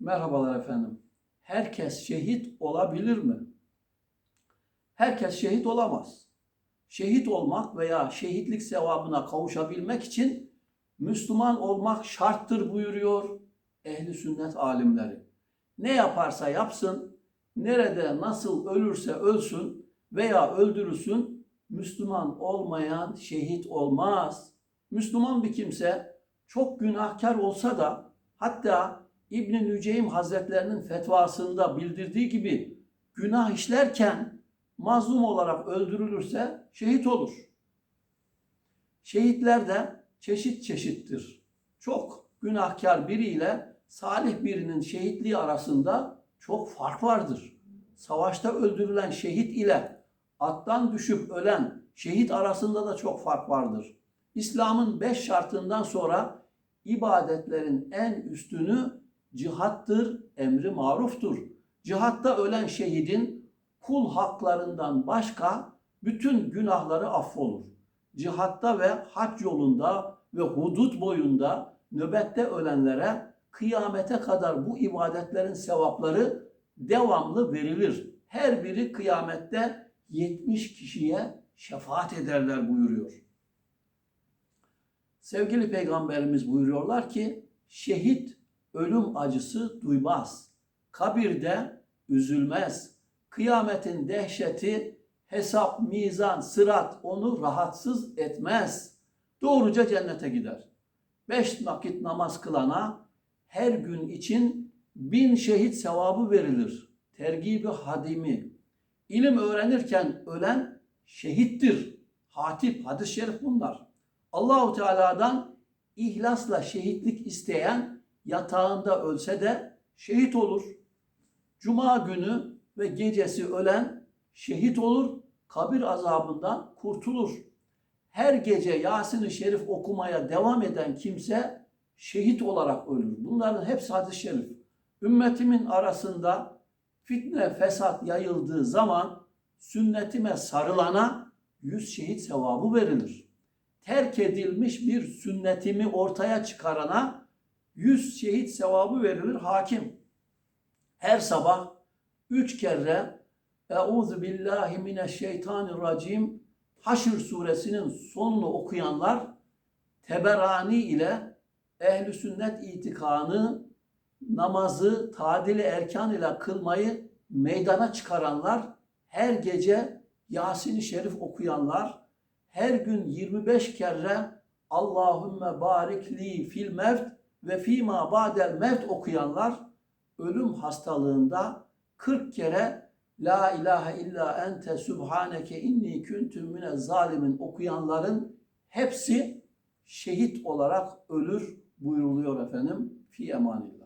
Merhabalar efendim. Herkes şehit olabilir mi? Herkes şehit olamaz. Şehit olmak veya şehitlik sevabına kavuşabilmek için Müslüman olmak şarttır buyuruyor ehli sünnet alimleri. Ne yaparsa yapsın, nerede nasıl ölürse ölsün veya öldürülsün Müslüman olmayan şehit olmaz. Müslüman bir kimse çok günahkar olsa da hatta İbn-i Nüceym Hazretlerinin fetvasında bildirdiği gibi günah işlerken mazlum olarak öldürülürse şehit olur. Şehitler de çeşit çeşittir. Çok günahkar biriyle salih birinin şehitliği arasında çok fark vardır. Savaşta öldürülen şehit ile attan düşüp ölen şehit arasında da çok fark vardır. İslam'ın beş şartından sonra ibadetlerin en üstünü cihattır, emri maruftur. Cihatta ölen şehidin kul haklarından başka bütün günahları affolur. Cihatta ve hac yolunda ve hudut boyunda nöbette ölenlere kıyamete kadar bu ibadetlerin sevapları devamlı verilir. Her biri kıyamette 70 kişiye şefaat ederler buyuruyor. Sevgili peygamberimiz buyuruyorlar ki şehit ölüm acısı duymaz. Kabirde üzülmez. Kıyametin dehşeti hesap, mizan, sırat onu rahatsız etmez. Doğruca cennete gider. Beş vakit namaz kılana her gün için bin şehit sevabı verilir. Tergibi hadimi. İlim öğrenirken ölen şehittir. Hatip, hadis-i şerif bunlar. Allahu Teala'dan ihlasla şehitlik isteyen yatağında ölse de şehit olur. Cuma günü ve gecesi ölen şehit olur, kabir azabından kurtulur. Her gece Yasin-i Şerif okumaya devam eden kimse şehit olarak ölür. Bunların hepsi hadis-i şerif. Ümmetimin arasında fitne, fesat yayıldığı zaman sünnetime sarılana yüz şehit sevabı verilir. Terk edilmiş bir sünnetimi ortaya çıkarana yüz şehit sevabı verilir hakim. Her sabah üç kere Euzu billahi mineşşeytanirracim Haşr suresinin sonunu okuyanlar Teberani ile ehli sünnet itikanı namazı tadili erkan ile kılmayı meydana çıkaranlar her gece Yasin-i Şerif okuyanlar her gün 25 kere Allahümme barik li fil mevt ve fîmâ ba'del mevt okuyanlar ölüm hastalığında 40 kere La ilahe illa ente subhaneke inni kuntum mine zalimin okuyanların hepsi şehit olarak ölür buyuruluyor efendim. Fi emanillah.